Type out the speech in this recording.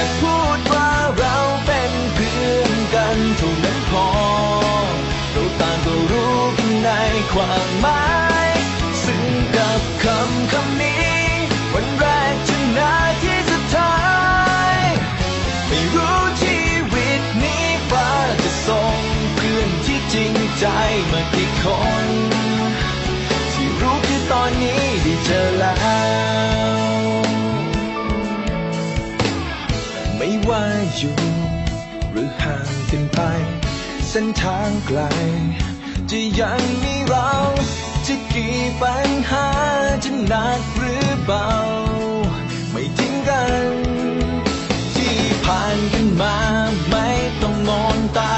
ค่พูดว่าเราเป็นเพื่อนกันเท่านั้นพอเราต่างก็รู้กันในความหมายซึ่งกับคำคำนี้ วันแรกจนนาทีสุดท้าย ไม่รู้ชีวิตนี้ฟ้าจะส่งเพื่อนที่จริงใจมากี่คน ที่รู้คือตอนนี้ได้เจอแล้ว ว่าอยู่ หรือห่างกันไป เส้นทางไกล จะยังมีเรา จะกี่ปัญหาจะหนักหรือเบา